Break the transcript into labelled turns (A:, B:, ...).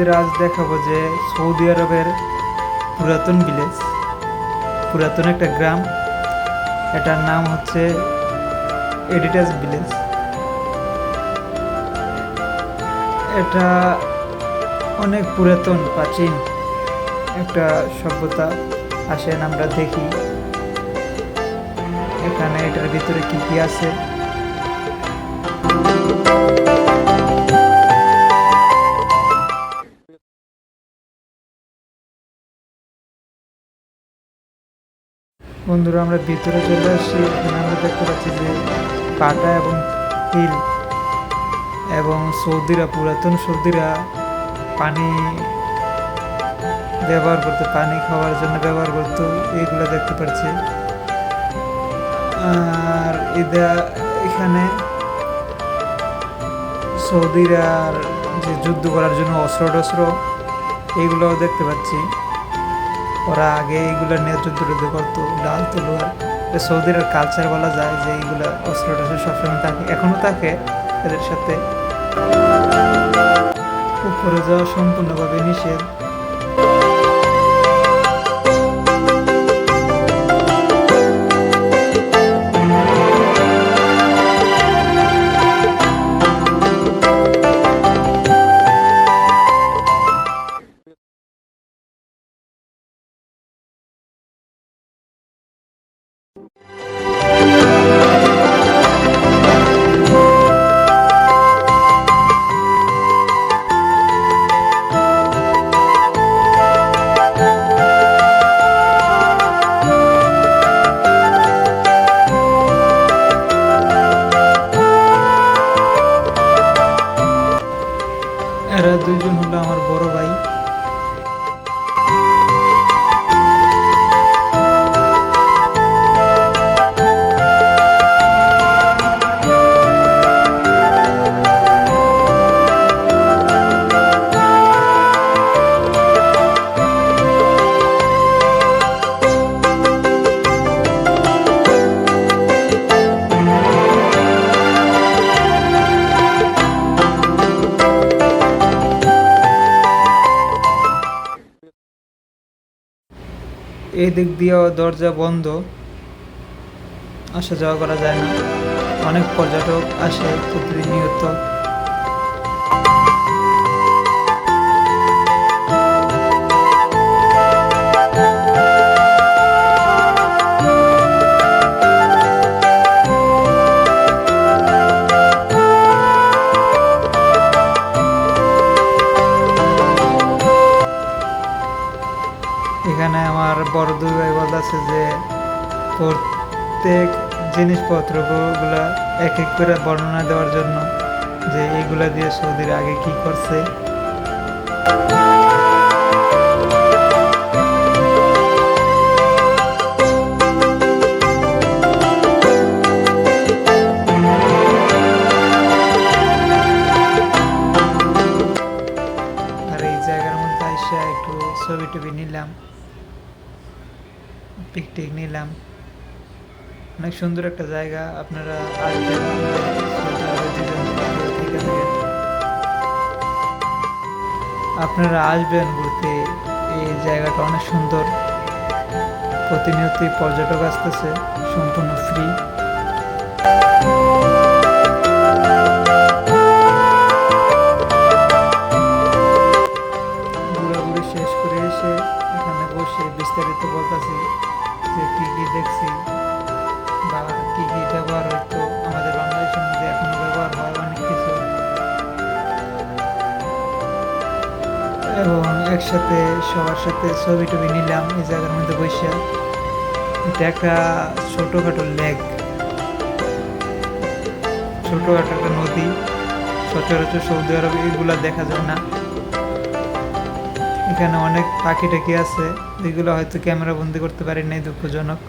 A: আপনাদের আজ দেখাবো যে সৌদি আরবের পুরাতন ভিলেজ, পুরাতন একটা গ্রাম। এটার নাম হচ্ছে এডিটাস ভিলেজ এটা অনেক পুরাতন, প্রাচীন একটা সভ্যতা। আসেন আমরা দেখি এখানে এটার ভিতরে কি কি আছে। বন্ধুরা, আমরা ভিতরে চলে আসছি। এখানে আমরা দেখতে পাচ্ছি যে পাটা এবং হিল এবং সৌদিরা পুরাতন সৌদিরা পানি ব্যবহার করতো, পানি খাওয়ার জন্য ব্যবহার করতো এইগুলো দেখতে পাচ্ছি। আর এদা এখানে সৌদিরার যে যুদ্ধ করার জন্য অস্ত্র টস্ত্র এইগুলোও দেখতে পাচ্ছি। ওরা আগে এইগুলো নিয়ে যুদ্ধ করতো, লাল তলোয়ার। সৌদির কালচার বলা যায় যে এইগুলো অস্ত্র টস্ত্র সবসময় থাকে এখনও থাকে এদের সাথে। উপরে যাওয়া সম্পূর্ণভাবে নিষেধ। এরা দুইজন হলো আমার বড় এই দিক দিয়েও দরজা বন্ধ। আসা যাওয়া করা যায় না। অনেক পর্যটক আসে প্রতিনিয়ত এখানে আমার বড় দুই ভাই বলতেছে যে প্রত্যেক জিনিসপত্রগুলো এক এক করে বর্ণনা দেওয়ার জন্য যে এইগুলা দিয়ে সৌদির আগে কি করছে। আর এই জায়গার মধ্যে এসে একটু ছবি টবি নিলাম। পিকটিক নিলাম অনেক সুন্দর একটা জায়গা, আপনারা আসবেন। আপনারা আসবেন ঘুরতে, এই জায়গাটা অনেক সুন্দর প্রতিনিয়তই পর্যটক আসতেছে, সম্পূর্ণ ফ্রি কী দেখছি বা কী ব্যবহার হইতো আমাদের বাংলাদেশের মধ্যে এখনও ব্যবহার হয় অনেক কিছু। এবং একসাথে সবার সাথে ছবি টবি নিলাম এই জায়গার মধ্যে বসে। এটা একটা ছোটোখাটো লেক। ছোটোখাটো একটা নদী, সচরাচর সৌদি আরবে এগুলা দেখা যায় না। এখানে অনেক পাখি টাকি আছে। যেগুলো হয়তো ক্যামেরা বন্দি করতে পারি নাই দুঃখজনক।